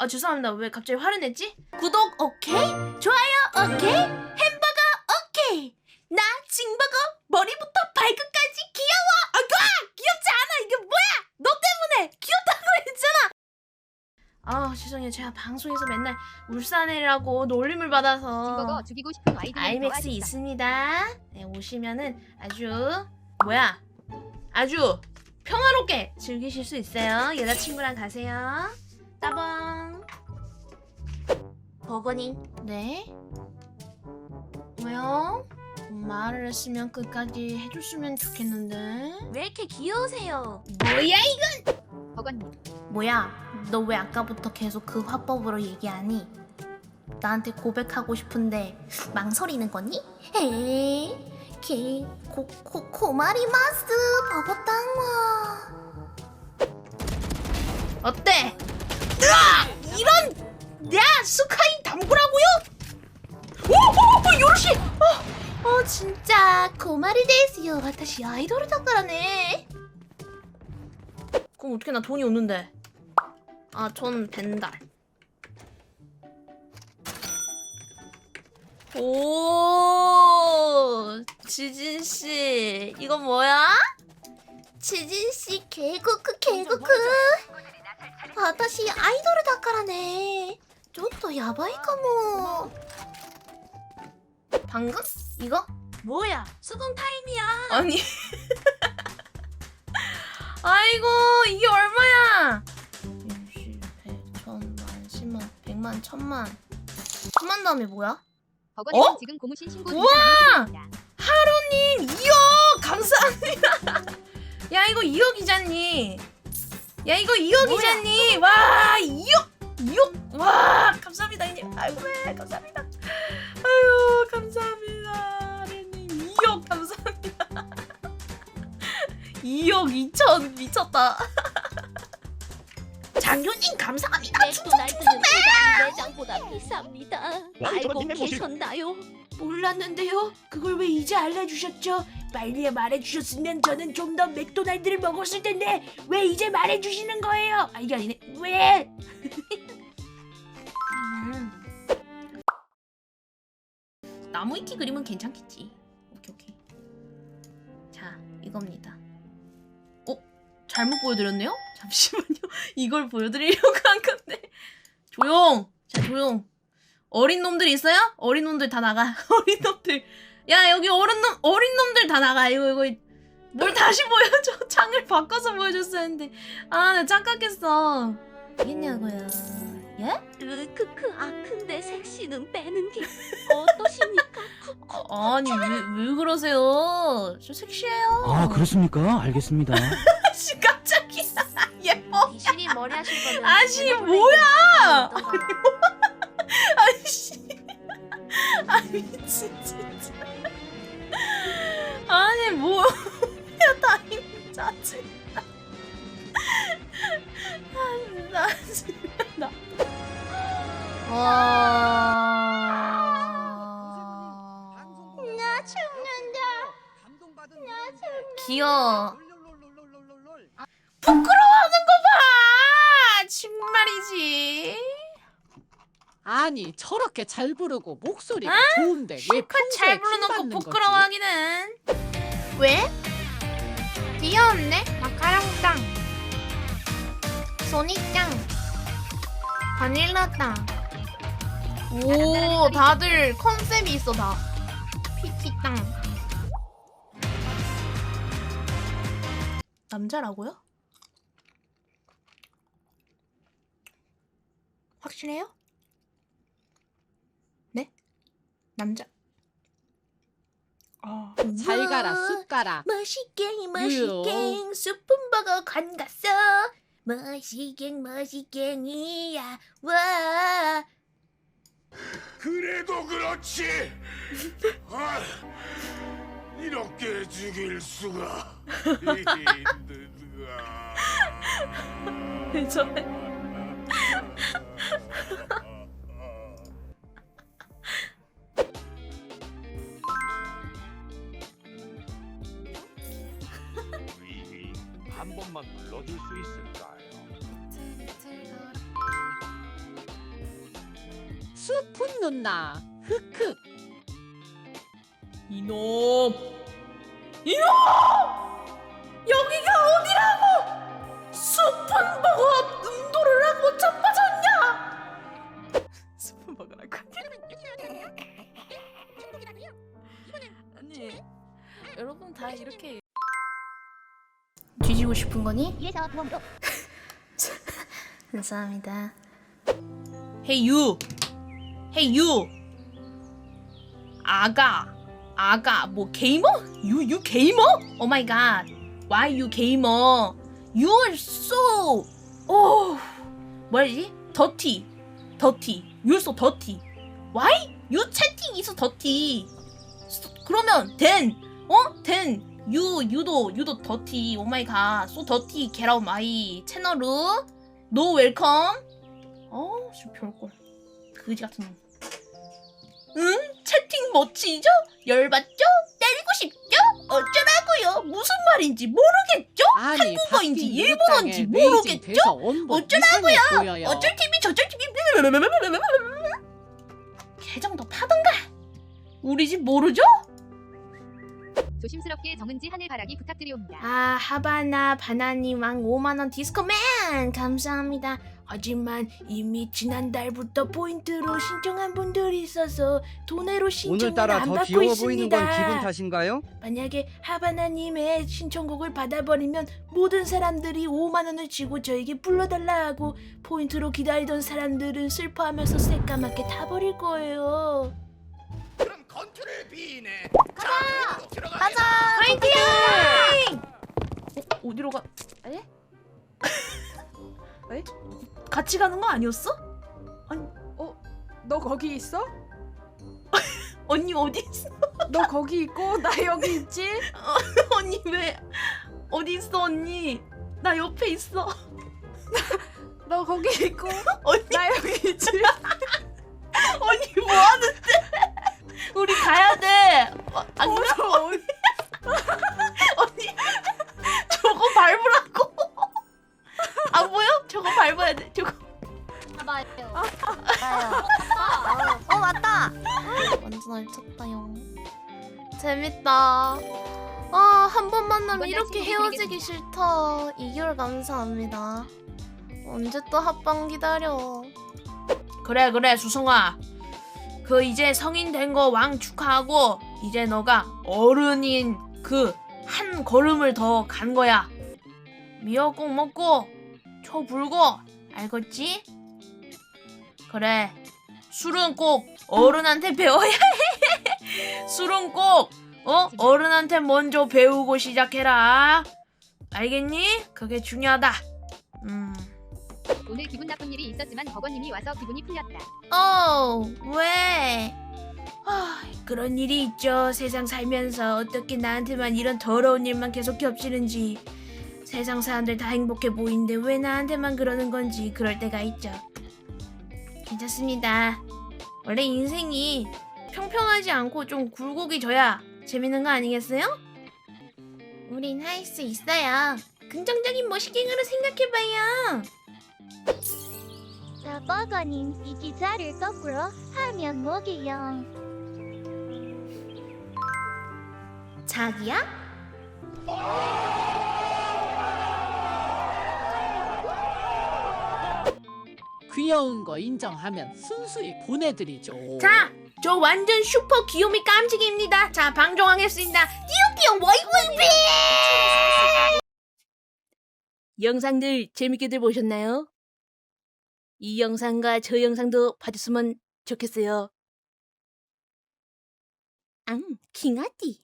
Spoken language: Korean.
아 죄송합니다. 왜 갑자기 화를 냈지? 구독 오케이, 좋아요 오케이, 햄버거 오케이. 나 징버거 머리부터 발끝까지 귀여워. 아까 귀엽지 않아. 이게 뭐야? 너 때문에 귀엽다고 했잖아. 아 죄송해요. 제가 방송에서 맨날 울산이라고 놀림을 받아서 징버거 죽이고 싶은 아이디어 아이맥스 있습니다. 네, 오시면은 아주 뭐야? 아주 평화롭게 즐기실 수 있어요. 여자친구랑 가세요. 따봉. 버거님. 네. 왜요? 말을 했으면 끝까지 해줬으면 좋겠는데. 왜 이렇게 귀여우세요? 뭐야 이? 버거님 뭐야? 너 왜 아까부터 계속 그 화법으로 얘기하니? 나한테 고백하고 싶은데 망설이는 거니? 에이, 개, 고, 고, 고마리마스, 버거땅와. 어때? 으아! 이런, 야, 담그라고요? 오오오, 요르시! 어, 어, 진짜, 고마리 데스요. 와타시 아이돌을 닦아라네. 그럼 어떻게 나 돈이 없는데? 아, 전 벤달. 오, 지진 씨, 이거 뭐야? 지진 씨, 개구크 개구크. 와타시 아이돌을 닦아라네. 좀더 야바이かも. 방금? 이거? 뭐야? 수금 타임이야. 아니. 아이고, 이게 얼마야? 60, 100, 1000만, 10만, 100만, 1000만. 1000만 다음에 뭐야? 버거님 어? 지금 고무신 신고 우와! 중입니다. 하루님 2억 감사합니다. 야 이거 2억이잖니. 야 이거 2억이잖니. 와 2억 2억 와 감사합니다. 아이고 네 감사합니다. 2억 2천 미쳤다. 장효님 감사합니다. 맥도날드는 배달 매장보다 비쌉니다. 알고 계셨나요? 몰랐는데요. 그걸 왜 이제 알려주셨죠? 빨리 말해주셨으면 저는 좀 더 맥도날드를 먹었을 텐데 왜 이제 말해주시는 거예요? 아 이게 아니네. 왜? 음. 나무 위키 그림은 괜찮겠지. 오케이 오케이. 자 이겁니다. 어? 잘못 보여드렸네요? 잠시만요. 이걸 보여드리려고 한 건데. 조용. 자 조용. 어린 놈들 있어요? 어린 놈들 다 나가. 어린 놈들. 야 여기 어른 놈 어린 놈들 다 나가. 이거 이거 뭘 다시 보여줘. 창을 바꿔서 보여줬어야 했는데. 아, 나 짱깎했어. 알겠냐고요. 예? 으크크 아 근데 색시는 빼는 게 어떠십니까? 아, 아니 왜, 왜 그러세요? 저 섹시해요. 아 그렇습니까? 알겠습니다. 씨 깜짝이야. 예뻐. 이신이 머리 하실 거면 아씨 뭐야? 아이씨. 아 미친 진짜. 아니 뭐야 타임 짜증나. 아 진짜 나. 와. 나 죽는다. 귀여워. 부끄러워하는 거 봐. 정말이지. 아니 저렇게 잘 부르고 목소리가 아, 좋은데 왜 실컷 평소에 잘 받는 거지? 부끄러워하기는. 왜? 귀여운데? 마카롱짱. 소니짱. 바닐라짱. 오, 다들 컨셉이 있어, 다. 피치짱. 남자라고요? 확실해요? 네? 남자. 아. 잘 가라 쑥 가라 멋있게 유요. 멋있게 수분 버거 관 갔어 멋있게 멋있게이야 와 그래도 그렇지. 아, 이렇게 죽일 수가 있는가. 저래 한 수푼 누나. 흑흑. 이놈! 이놈! 여기가 어디라고! 스푼 먹어 음도를 하고 자빠졌냐? 스푼 먹으라고. 아니, 여러분 다 이렇게 뒤지고 싶은 거니? 이래서 병으로 감사합니다. Hey you, hey you. 아가, 아가, 뭐 게이머? You, you 게이머? Oh my god, why you gamer? You are so, oh, 뭐지? Dirty, dirty. You're so dirty. Why? You 채팅 is dirty. 그러면 then, 어? then you, you도, you도 dirty. Oh my god, so dirty. Get out my 채널로. 노 웰컴. 어, 씨 별걸. 그지 같은 놈. 응? 채팅 멋지죠? 열받죠? 때리고 싶죠? 어쩌라고요? 무슨 말인지 모르겠죠? 아니 한국어인지 바뀐 일본어인지 모르겠죠? 돼서 어쩌라고요? 이상해 보여요. 어쩔 TV 저쩔 TV 계정도 파던가. 우리 집 모르죠? 조심스럽게 정은지 하늘바라기 부탁드리옵니다. 아 하바나 바나님 왕 5만원 디스코맨 감사합니다 하지만 이미 지난달부터 포인트로 신청한 분들이 있어서 돈으로 신청을 오늘따라 안 더 받고 귀여워 있습니다 보이는 건 기분 탓인가요? 만약에 하바나님의 신청곡을 받아버리면 모든 사람들이 5만 원을 지고 저에게 불러달라 하고 포인트로 기다리던 사람들은 슬퍼하면서 새까맣게 타버릴 거예요 그럼 건투를 비네. 가자. 가자 파이팅 어, 어디로 가 에? 에? 같이 가는 거 아니었어? 너 거기 있어? 언니 어디 있어? 너 거기 있고 나 여기 있지? 언니 왜 어디 있어 언니? 나 옆에 있어. 너 거기 있고 언니 나 여기 있지? 언니 뭐 하는데? 우리 가야 돼. 어, 안 가? 무 재밌다. 아, 한 번 만나면 이렇게 헤어지기 싫다. 2개월 감사합니다. 언제 또 합방 기다려. 그래, 그래, 수성아. 그 이제 성인 된 거 왕 축하하고 이제 너가 어른인 그 한 걸음을 더 간 거야. 미역국 먹고 초 불고 알겠지? 그래. 술은 꼭 어른한테 배워야 해. 술은 꼭 어? 어른한테 먼저 배우고 시작해라. 알겠니? 그게 중요하다. 음. 오늘 기분 나쁜 일이 있었지만 버거님이 와서 기분이 풀렸다. 어, 왜? 아, 그런 일이 있죠. 세상 살면서 어떻게 나한테만 이런 더러운 일만 계속 겹치는지. 세상 사람들 다 행복해 보이는데 왜 나한테만 그러는 건지 그럴 때가 있죠. 괜찮습니다. 원래 인생이 평평하지 않고 좀 굴곡이 져야 재밌는 거 아니겠어요? 우린 할 수 있어요. 긍정적인 머시킹으로 생각해봐요. 자, 버거님 이 기사를 거꾸로 하면 뭐게요? 자기야? 귀여운 거 인정하면 순수히 보내드리죠. 자, 저 완전 슈퍼 귀요미 깜찍입니다. 자, 방종하겠습니다. 띠용띠용 와이와이비! 영상들 재밌게들 보셨나요? 이 영상과 저 영상도 봐줬으면 좋겠어요. 앙, 킹아띠.